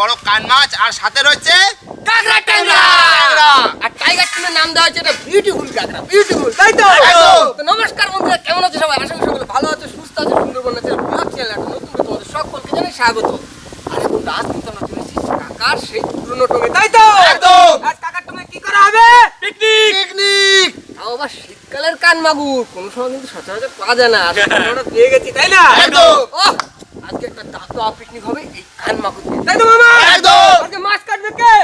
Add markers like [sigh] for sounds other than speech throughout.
বড় কান মাছ আর সাথে রয়েছে কাঁকড়া ট্যাংরা। আর টাইগার টিমের নাম দেওয়া হচ্ছে এটা বিউটিফুল কাঁকড়া বিউটিফুল তাই তো? তো? নমস্কার বন্ধুরা কেমন আছে সবাই? আশা করি সকলে ভালো আছে সুস্থ আছে সুন্দরবন আছে ব্লগ চ্যানেল একটা নতুন তোমাদের সকলকে জানাই স্বাগত। আর এখন আজ কিন্তু আমরা চলে এসেছি কাকার সেই পুরনো টঙ্গে তাই তো? একদম। আজ কাকার টঙ্গে কি করা হবে? পিকনিক পিকনিক তাও আবার শীতকালের কান মাগুর কোনো সময় কিন্তু সচরাচর পাওয়া যায় না আমরা পেয়ে গেছি তাই না? একদম। আজকে একটা দাঁতোয়া পিকনিক হবে এই কান মাগুর দিয়ে। মামা! একদম। আজকে মাছ কাটবে কে?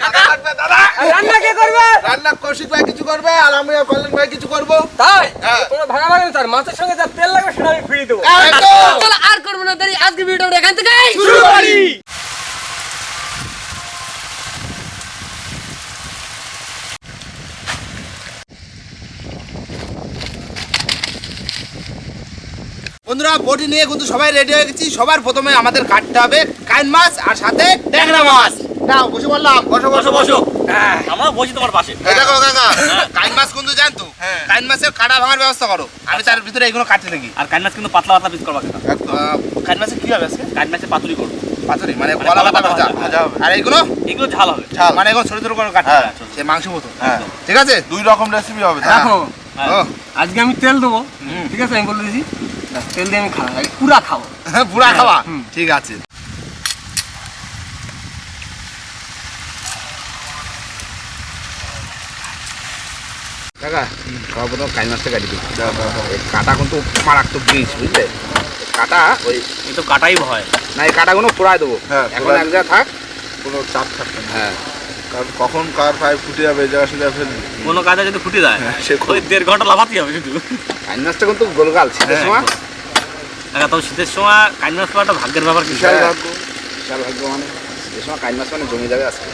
কাকা! কাটবে দাদা। আর রান্না কে করবে? রান্না কৌশিক ভাই কিছু করবে আর আমি আর কল্যাণ ভাই কিছু করব। তাই? হ্যাঁ। তোমরা ভাগাভাগি তার মাছের সঙ্গে যা তেল লাগবে সেটা আমি ফ্রি দেবো। একদম। আর করব না দেরি আজকে ভিডিওটা এখান থেকে শুরু করি! বন্ধুরা বডি নিয়ে কিন্তু সবাই রেডি হয়ে গেছি। সবার প্রথমে আমাদের কাটতে হবে কাইন মাছ আর সাথে ট্যাংরা মাছ। নাও বসে বললাম বসো বসো বসো আমরা বসি তোমার পাশে। এই দেখো কাকা কাইন মাছ কিন্তু জানতো। কাইন মাছের কাটা ভাঙার ব্যবস্থা করো। আমি তার ভিতরে এগুলো কাটতে থাকি। আর কান মাছ কিন্তু পাতলা পাতলা পিস করবা কাইন মাছের কি হবে আজকে? কান মাছে পাতুরি করব। পাতুরি মানে মানে কলা পাতা ভাজা। আর এইগুলো এগুলো ঝাল হবে। ঝাল। মানে এখন ছোট ছোট করে কাটতে হ্যাঁ, হবে। ছোট ছোট। সে মাংস মতো। হ্যাঁ। ঠিক আছে? দুই রকম রেসিপি হবে দেখো হ্যাঁ। আজকে আমি তেল দেবো। ঠিক আছে? আমি বলে দিয়েছি তেল দিয়ে আমি আগে পুরা খাব। পুরা খাওয়া হুম। ঠিক আছে। কাকা খাওয়া প্রথম কাই মাছটা কাটি এই কাটা কিন্তু মারাত্মক জিনিস বুঝলে? কাটা ওই এই তো কাটাই ভয়। না এই কাটাগুলো পোড়ায় দেবো। হ্যাঁ, এখন এক জায়গায় থাক। কোনো চাপ থাকবে হ্যাঁ। কারণ কখন কার পায়ে ফুটে যাবে সুজা ফেলবি। কোনো কাজে যদি ফুটে যায় হ্যাঁ, সে ওই দেড় ঘণ্টা লাফাতেই হবে শুধু। কাই মাছটা কিন্তু গোলগাল শীতের হ্যাঁ, সময়। দেখা তো শীতের সময় কান মাছ পাওয়াটা ভাগ্যের ব্যাপার বিশাল। ভাগ্য বিশাল ভাগ্য মানে। এই সময় কাই মাছ মানে জমে যাবে আজকে।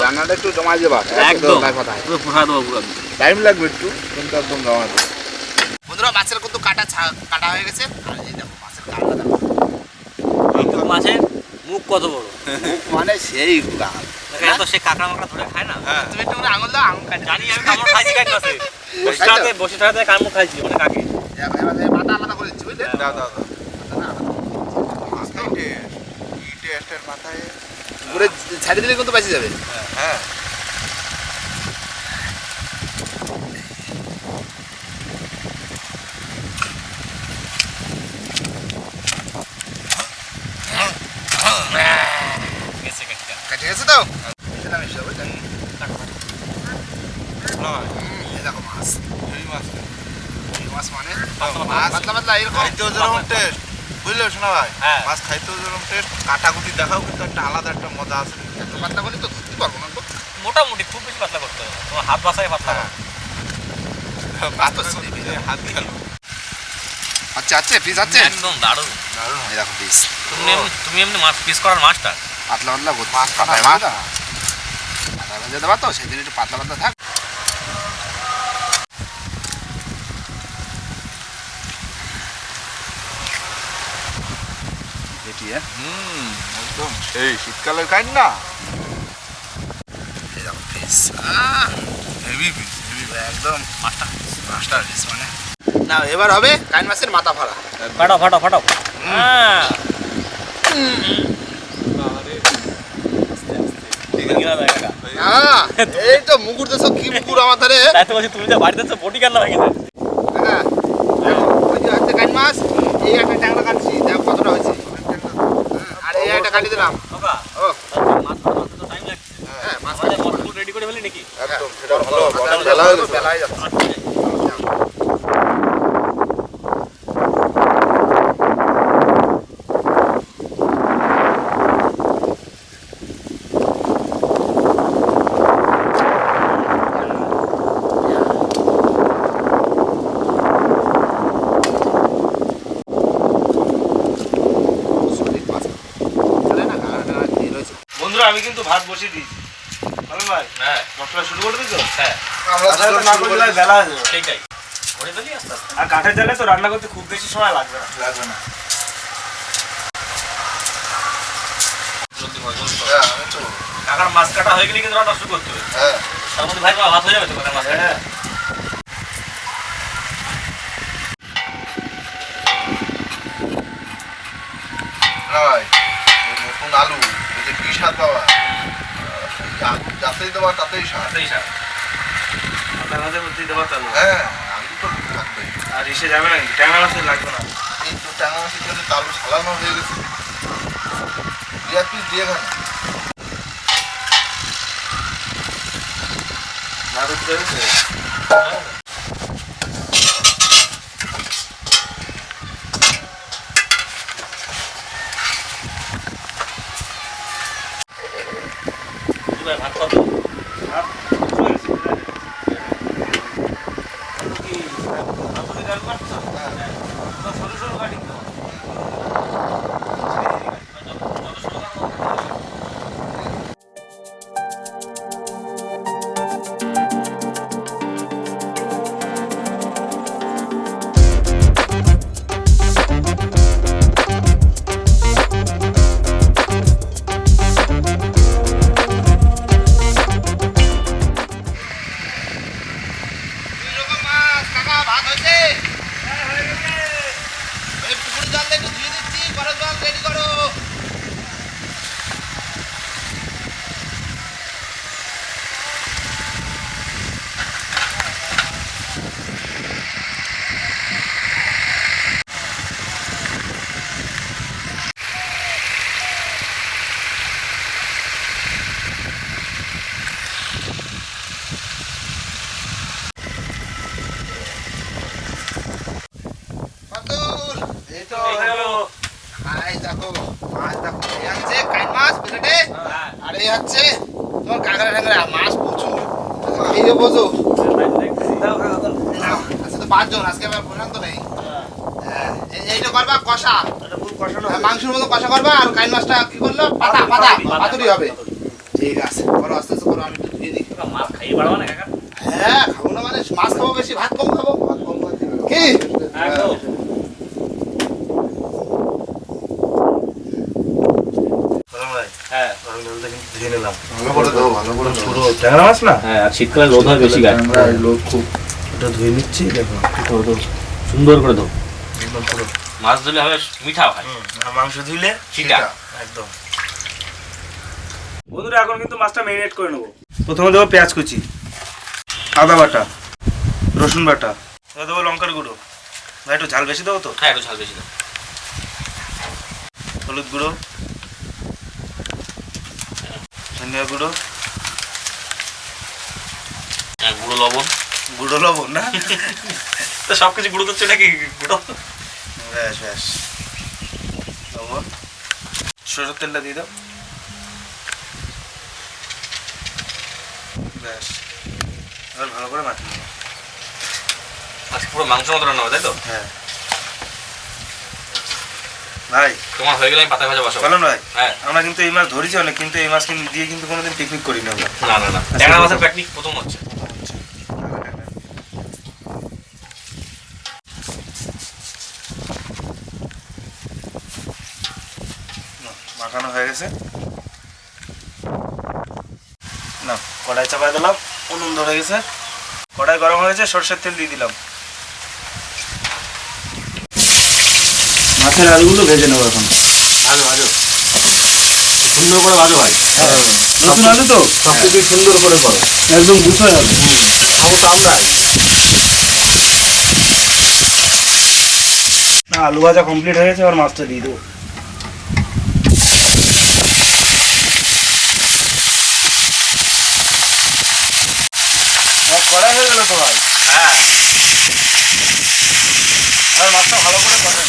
রান্নাটা একটু জমা দেবা একদম কথা পুরো ফুটা দেবো পুরো টাইম লাগবে একটু কিন্তু একদম জমাতে বন্ধুরা মাছের কিন্তু কাটা ছা- কাটা হয়ে গেছে। আর এই দেখো মাছের কাটা দেখো। মাছের মুখ কত বড়? মুখ মানে সেই গাল। তো সে কাঁকড়া মাকড়া ধরে খায় না? হ্যাঁ। তুমি একটু আঙুল দাও আঙুল কাটে। জানি আমি কামড় খাইছি কাজ মাছে বসে থাকতে বসে থাকতে কামড় খাইছি মানে কাকে? মাথা আলাদা করে দিচ্ছি বুঝলে? দাও দাও দাও। ইটে ইটে এস্টের মাথায় ঘুরে ছাড়ি দিলে কিন্তু বেঁচে যাবে। হ্যাঁ গেছে কাটটা কাটে গেছে তো সেটা মিশে বুঝলে নয় এই দেখো মাছ এই মাছ এই মাছ মানে পাতলা মাছ পাতলা পাতলা এরকম খাইতেও যেরকম টেস্ট বুঝলে শোনা ভাই? হ্যাঁ। মাছ খাইতেও যেরকম টেস্ট কাটাকুটি দেখাও কিন্তু একটা আলাদা একটা মজা আছে। এত পাতলা বলে তো ধরতে পারব না। তো মোটামুটি খুব বেশি পাতলা করতে হবে তোমার হাত বাসায় পাতলা দিবে। হাত গেল। আচ্ছা আচ্ছা পিস আছে? একদম দারুণ। দারুণ এই দেখো পিস তুমি তুমি এমনি মাছ পিস করার মাছটা? পাতলা পাতলা মাছ কাটা পাতলা মাছ? পাতলা ভেজে দেবা তো সেদিন একটু পাতলা পাতলা থাক। হুম একদম। সেই শীতকালের কাইন না এই দেখো পিস হেভি পিস হেভি একদম মাছটা মাস্টার পিস মানে। না এবার হবে কাইন মাছের মাথা ফাড়া। ফাটাও ফাটাও ফাটাও। হ্যাঁ [laughs] এই তো মুকুর দেশ কি মুকুর তাই তুমি যা বাড়িতে বটি কেন ভেঙে দেয় হ্যাঁ দেখো, ওই যে হচ্ছে কাইন মাছ এই একটা ট্যাংরা কাটছি দেখো কতটা হয়েছে আর এই একটা কাটি দিলাম। ও। মাছ ধরতে তো টাইম লাগছে। হ্যাঁ মাছ রেডি করে ফেলি নাকি? একদম সেটা ভালো বেলা হয়ে গেছে বেলা হয়ে যাচ্ছে সলিড মাছ তাহলে না গাড়াটা দিয়ে রয়েছে বন্ধুরা আমি কিন্তু ভাত বসিয়ে দিয়েছি। বলেন ভাই? হ্যাঁ। মশলা শুরু করে দিছো হ্যাঁ। আমরা না করলে বেলা হয়ে যাবে। সেইটাই। করে ফেলি আস্তে আস্তে? আর কাঠের জালে তো রান্না করতে খুব বেশি সময় লাগবে না। লাগবে না। হ্যাঁ আমি তো কাকার মাছ কাটা হয়ে গেলে কিন্তু রান্না শুরু করতে হবে। হ্যাঁ। তার মধ্যে ভাই ভাত হয়ে যাবে তো কাকার মাছ কাটা? না নতুন আলু এই যে বিষ স্বাদ বাবা যা- দেওয়া তাতেই স্বাদ তাতেই স্বাদ মাথার মাঝে মধ্যেই দেবো তাহলে হ্যাঁ আলু তো থাকবে আর এসে যাবে না ট্যাংরা মাছের লাগবে না? এই তো ট্যাংরা মাছের জন্য তো আলু সালানো হয়ে গেছে। দু এক পিস দিয়ে খান ভাত কত মাছ আর এই হচ্ছে কাঁকড়া ঠাকড়া মাছ প্রচুর তো পাঁচজন আজকে প্রশান্ত নেই হ্যাঁ, এইটা করবা কষা মাংসের মতো কষা করবা আর কাইন মাছটা কি করল পাতা হবে ঠিক আছে হ্যাঁ খাব মানে মাছ খাব বেশি ভাত কম খাব ভাত কম করে দিবে। কি একদম হ্যাঁ ধুয়ে নিলাম। ভালো করে দাও ভালো করে পুরো ট্যাংরা মাছ না? হ্যাঁ আর শীতকালে রোদ হয় বেশি গায়ে। আমরা লোক খুব ওটা ধুয়ে নিচ্ছি দেখো। সুন্দর করে ধো একদম পুরো মাছ ধুলে হবে মিঠা হয় মাংস ধুইলে চিটা একদম। বন্ধুরা এখন কিন্তু মাছটা ম্যারিনেট করে নেব। প্রথমে দেবো পেঁয়াজ কুচি আদা বাটা রসুন বাটা এবার দেবো লঙ্কার গুঁড়ো। ভাই একটু ঝাল বেশি দেবো তো। হ্যাঁ একটু ঝাল বেশি দাও। হলুদ গুঁড়ো। ধনিয়া গুঁড়ো। হ্যাঁ গুঁড়ো লবণ। গুঁড়ো লবণ না? তো সব কিছু গুঁড়ো দিচ্ছে নাকি গুঁড়ো? ব্যাস ব্যাস। লবণ। সরষের তেলটা দিয়ে দাও। ব্যাস। এবার ভালো করে মাখিয়ে নেব। আজকে পুরো মাংস মতো রান্না হবে তাই তো? হ্যাঁ। ভাই তোমার হয়ে গেলে আমি পাতা ভাজা বসাবো। বলুন ভাই হ্যাঁ। আমরা কিন্তু এই মাছ ধরেছি অনেক কিন্তু এই মাছ কিন্তু দিয়ে কিন্তু কোনোদিন পিকনিক করি না আমরা। না না না। ট্যাংরা মাছের পিকনিক প্রথম হচ্ছে। না, মাখানো হয়ে গেছে। না কড়াই চাপাই দিলাম উনুন ধরে গেছে। কড়াই গরম হয়েছে সর্ষের তেল দিয়ে দিলাম। মাছের আলুগুলো ভেজে নেব এখন। ভাজো ভাজো সুন্দর করে ভাজো ভাই মাছের আলু তো? সব কিছু সুন্দর করে করো। একদম গুছোয় নাই। না আলু ভাজা কমপ্লিট হয়ে গেছে আর মাছটা দিয়ে দেবো। হ্যাঁ, হয়ে গেল তোমার? হ্যাঁ। মাছটা ভালো করে কষা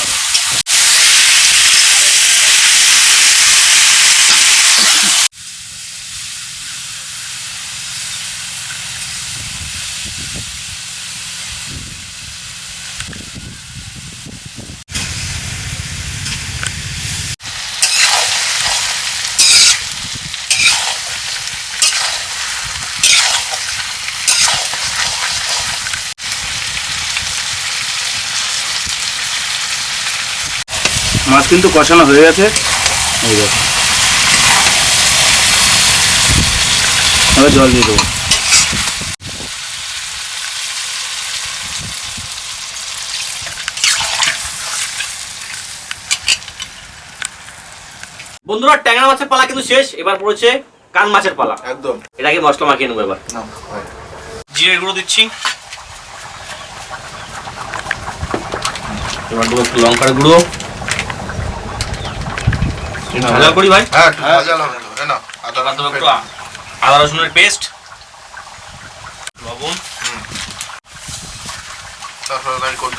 মাছ কিন্তু কষানো হয়ে গেছে। এই দেখো। এবার জল দিয়ে দেবো। বন্ধুরা ট্যাংরা মাছের পালা কিন্তু শেষ। এবার পড়েছে কান মাছের পালা। একদম। এটাকে মশলা মাখিয়ে নেব এবার। না জিরে গুঁড়ো দিচ্ছি। এবার দেবো একটু লঙ্কার গুঁড়ো। ভাজা করি ভাই। হ্যাঁ একটু আদা রসুন একটু আদা রসুনের পেস্ট। লবণ। তারপরে আমি কোট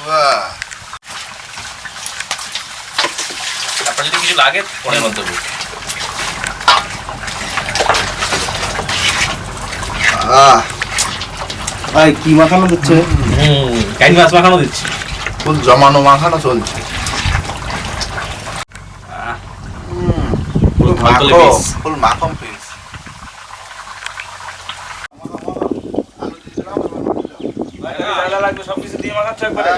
বাহ। তারপর যদি কিছু লাগে পরে দেবো আহ ভাই কি মাখানো দিচ্ছে হুম কাইন মাছ মাখানো দিচ্ছি। ফুল জমানো মাখানো চলছে। ধলতলে মাখো, ফুল মাখন পিস লাগবে সব কিছু দিয়ে মাখাচ্ছ একবারে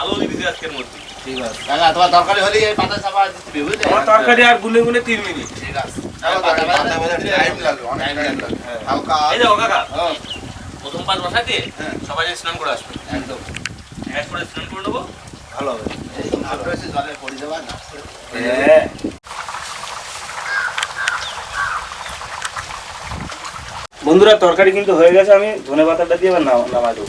আলু দিয়ে আজকের মধ্যে। ঠিক আছে। কাকা তোমার তরকারি হলে এই পাতা চাপা দিতে হবে বুঝলে? আমার তরকারি আর গুলে গুলে তিন মিনিট। ঠিক আছে। চলো, পাতা ভাজা দিতে হবে। টাইম লাগবে অনেক টাইম লাগবে হালকা এই দেখো কাকা। ও, প্রথম পাঁচ বসাই দিয়ে হ্যাঁ। সবাই স্নান করে আসবে। একদম। এক করে স্নান করে নেব। ভালো হবে। জলে পড়ে যাওয়া না হ্যাঁ। বন্ধুরা তরকারি কিন্তু হয়ে গেছে। আমি ধনে পাতাটা দিয়ে এবার নাম- নামাই দেবো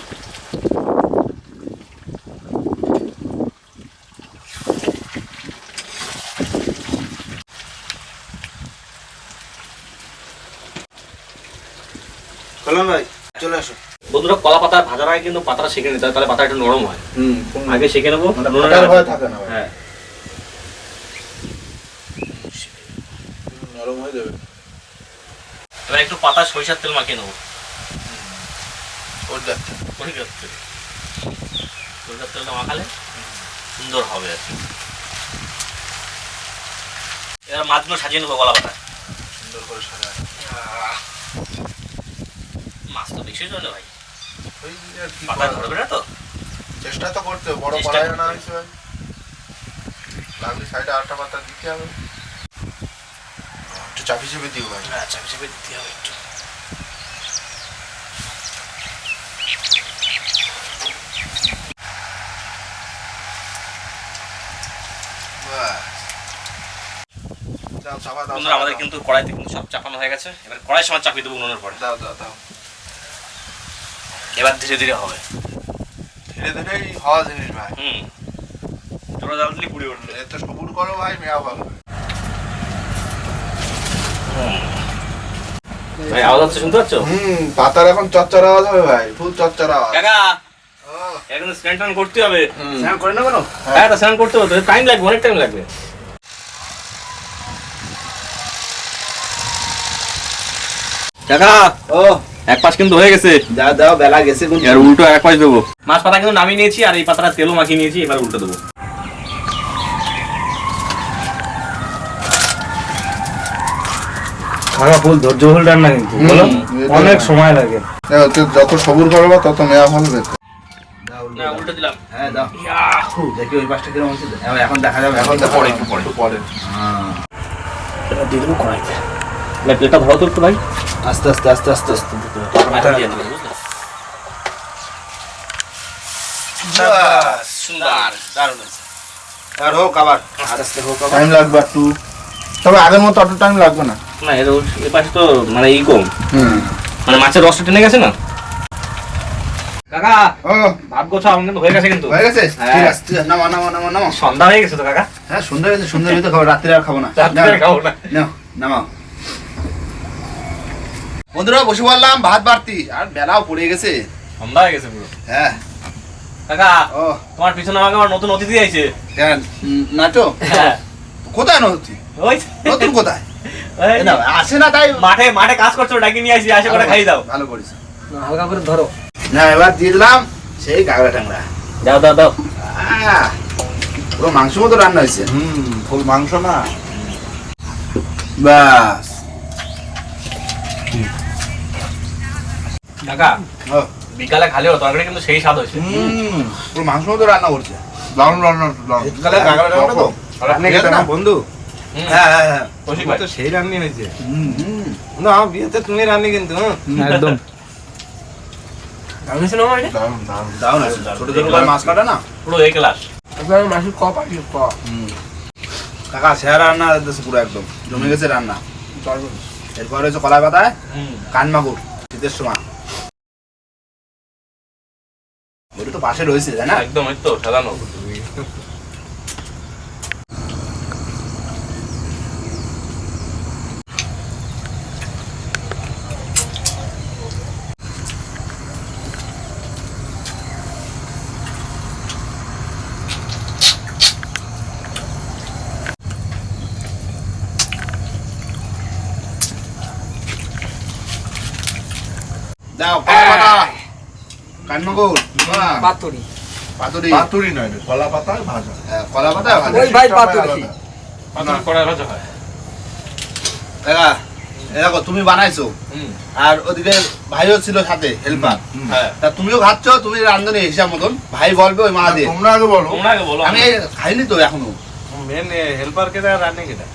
ভাই চলে আসো। বন্ধুরা কলা পাতা ভাজার আগে কিন্তু পাতাটা সেঁকে নিতে হয় তাহলে পাতা একটু নরম হয়। হুম আগে সেঁকে নেব আগে। থাকে না। হ্যাঁ। নরম হয়ে যাবে। এবার একটু পাতা সরিষার তেল মাখিয়ে নেব। কোট তেল সরিষার তেলটা মাখালে সুন্দর হবে আর কি। এবার মাছগুলো সাজিয়ে নেব কলা পাতা সুন্দর করে সাজা মাছ তো ভাই। ওই আর কি পাতা করা ধরবে না তো? চেষ্টা তো করতে হবে, বড় চেষ্টা করতে না হবে। হয়েছে ভাই। লাগলে সাইডে আটটা পাতা দিতে হবে। একটু চাপি চেপে দিও ভাই। হ্যাঁ চাপে চাপে দিতে হবে একটু। দাও, চাপা দাও, বন্ধুরা চাপা আমাদের দাও। কিন্তু কড়াইতে কিন্তু সব চাপানো হয়ে গেছে। এবার কড়াই সময় চাপিয়ে দেবো উনুনের পরে। দাও দাও দাও। এবার ধীরে ধীরে হবে। ধীরে ধীরেই হওয়া জিনিস ভাই। হুম। জাল দিলে পুড়ে উঠবে। এত সবুর করো ভাই মেয়া ভালো ভাই আওয়াজ হচ্ছে শুনতে পাচ্ছ? হুম পাতার এখন চচ্চর আওয়াজ হবে ভাই ফুল চচ্চর আওয়াজ। কাকা ও, এখন স্নান টান করতে হবে। স্নান করে না হ্যাঁ। তো স্নান করতে হবে টাইম লাগবে অনেক টাইম লাগবে। কাকা ও। এক পাশ কিন্তু হয়ে গেছে। দাও দাও বেলা গেছে কিন্তু এবার উল্টো এক পাশ দেবো। মাছ পাতা কিন্তু নামিয়ে নিয়েছি আর এই পাতাটা তেলও মাখিয়ে নিয়েছি এবার উল্টো দেবো। খাওয়া ফুল ধৈর্যফুল রান্না কিন্তু বলো? অনেক সময় লাগে। যত সবুর করব তত মেয়া ভালো উল্টো দিলাম। হ্যাঁ দাও। দেখি ওই পাশটা কীরকম এখন- এখন দেখা যাবে এখন দেখো পরে, একটু পরে। একটু পরে। হ্যাঁ। দিয়ে দেবো কড়াইতে। প্লেটটা ধরো তো একটু ভাই আস্তে আস্তে আস্তে আস্তে আস্তে। সুন্দর দারুণ আর হোক আবার। আস্তে আস্তে হোক টাইম লাগবে একটু। তবে আগের মতো অত টাইম লাগবে না। না এর এ পাশে তো মানে ই কম। মানে মাছের রসটা টেনে গেছে না? কাকা আমার হয়ে গেছে কিন্তু। হয়ে গেছে? হ্যাঁ। ঠিক আছে নামো সন্ধ্যা হয়ে গেছে তো কাকা। হ্যাঁ সুন্দর হয়েছে সুন্দর হয়েছে খাব রাত্রে আর খাব না। রাত্রে খাব না। নাও নামাও। বন্ধুরা বসে বললাম ভাত বাড়তি। আর বেলাও পড়ে গেছে। সন্ধ্যা হয়ে গেছে পুরো। হ্যাঁ। কাকা ও। তোমার পিছনে আমাকে আমার নতুন অতিথি আইছে। কেন? নাটো হ্যাঁ। কোথায় নতুন? ওই। নতুন কোথায়? না আসে না তাই। মাঠে মাঠে কাজ করছ ডাকি নিয়ে আসি আসে করে খাই দাও। ভালো করিস হালকা করে ধরো। না এবার দিয়ে দিলাম সেই গাগরা টাংরা দাও দাও দাও। আহ, পুরো মাংস মতো রান্না হয়েছে। হুম ফুল মাংস না। বাস। কাকা বিকালে খালি তরকারি কিন্তু সেই স্বাদ হয়েছে। পুরো মাংস মতো রান্না করছে। দারুণ দারুণ বন্ধু? সেই রান্নি হয়েছে। না বিয়েতে তুমি রান্নি কিন্তু একদম। আমি শুনে আমার এটা? দারুণ দারুণ। দাও না ছোট ছোট মাছ কাটা না? পুরো কাকা সেরা রান্না একদম। জমে গেছে রান্না। এরপর হচ্ছে কলাই পাতায় হুম। কান মাগুর শীতের সময়। পাশে রয়েছে তাই না? একদম এই তো সাজানো। দাও কলাই পাতা কান মাগুর বাহ, পাতুরি। পাতুরি। পাতুরি নয় কলা পাতায় ভাজা। হ্যাঁ, কলা পাতায় ভাজা। ওই ভাই পাতুরি। পাতুরি কড়াই ভাজা হয়। দেখা দেখো তুমি বানাইছো। আর ওদিকে ভাইও ছিল সাথে হেল্পার। হ্যাঁ তা তুমিও খাচ্ছ তুমি রান্ধনি হিসাব মতন। ভাই বলবে ওই মা দিয়ে। তোমরা আগে বলো। তোমরা আগে বলো। আমি খাইনি তো এখনও। মেন হেল্পার কেটা রান্নে কেটা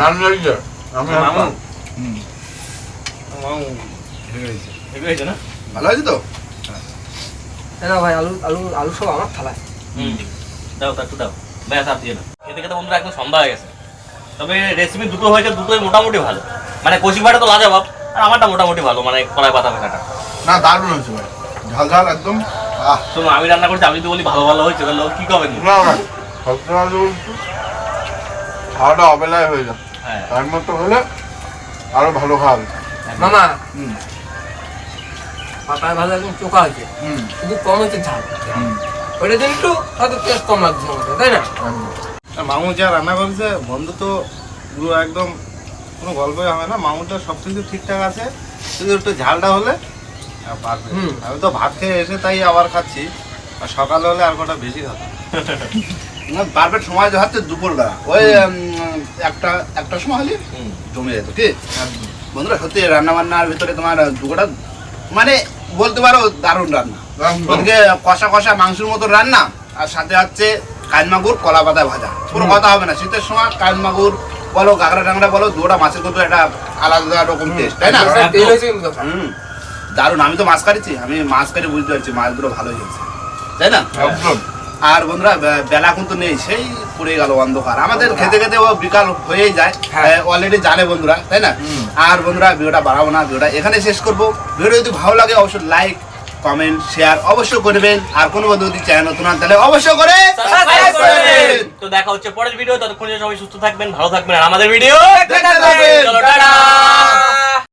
রান্নার যে আমি মামু। মামু। এগুলো হয়েছে না? ভালো হয়েছে তো? না ভাই আলু আলু আলু সব আমার থালায়। হুম দাও তা একটু দাও। ব্যাস আর দিয়ে না। খেতে খেতে বন্ধুরা একদম সন্ধ্যা হয়ে গেছে। তবে রেসিপি দুটো হয়েছে দুটোই মোটামুটি ভালো। মানে কচি পাটা তো লাজাবাব আর আমারটা মোটামুটি ভালো মানে কড়াই পাতা ভাষাটা না দারুণ হয়েছে ভাই। ঝাল ঝাল একদম। শোনো আমি রান্না করছি আমি যদি বলি ভালো ভালো হয়েছে তাহলে কি করবেন না না সবচেয়ে ভালো খাওয়াটা অবেলায় হয়ে যায়। হ্যাঁ। টাইম মতো হলে আরও ভালো খাওয়া হবে মামা হুম। পাতায় ভালো একদম চোখা হয়েছে হুম। শুধু কম হয়েছে ঝাল। ওইটা দিন একটু হয়তো টেস্ট কম লাগছে আমাদের তাই না? একদম। মামু যা রান্না করেছে বন্ধু তো পুরো একদম কোনো গল্পই হবে না। মামুটা সব কিছু ঠিকঠাক আছে শুধু একটু ঝালটা হলে পারবে। আমি তো ভাত খেয়ে এসে তাই আবার খাচ্ছি। আর সকালে হলে আর কটা বেশি খাতাম পারফেক্ট সময় যে হচ্ছে দুপুরবেলা। ওই একটা একটা সময় হলে জমে যেত কি বন্ধুরা সত্যি রান্না বান্নার ভিতরে তোমার দুটোটা মানে বলতে পারো দারুণ রান্না। ওদিকে কষা কষা মাংসের মতো রান্না আর সাথে হচ্ছে কাজমাগুর কলা পাতা ভাজা। কোনো কথা হবে না শীতের সময় কাজমাগুর বলো কাঁকড়া টাংরা বলো দুটা মাছের কিন্তু একটা আলাদা রকম টেস্ট তাই না? দারুণ আমি তো মাছ কাটিছি আমি মাছ কাটি বুঝতে পারছি মাছগুলো ভালোই হয়েছে। তাই না? একদম। আর বন্ধুরা বেলা কিন্তু নেই সেই পড়ে গেল অন্ধকার। আমাদের খেতে খেতে ও বিকাল হয়েই যায় হ্যাঁ। অলরেডি জানে বন্ধুরা তাই না? আর বন্ধুরা ভিডিওটা বাড়াবো না ভিডিওটা এখানে শেষ করব। ভিডিও যদি ভালো লাগে অবশ্যই লাইক কমেন্ট শেয়ার অবশ্যই করবেন। আর কোনো বন্ধু যদি চ্যানেল নতুন হন তাহলে অবশ্যই করে তো দেখা হচ্ছে পরের ভিডিও ততক্ষণ সবাই সুস্থ থাকবেন ভালো থাকবেন আর আমাদের ভিডিও দেখতে থাকবেন।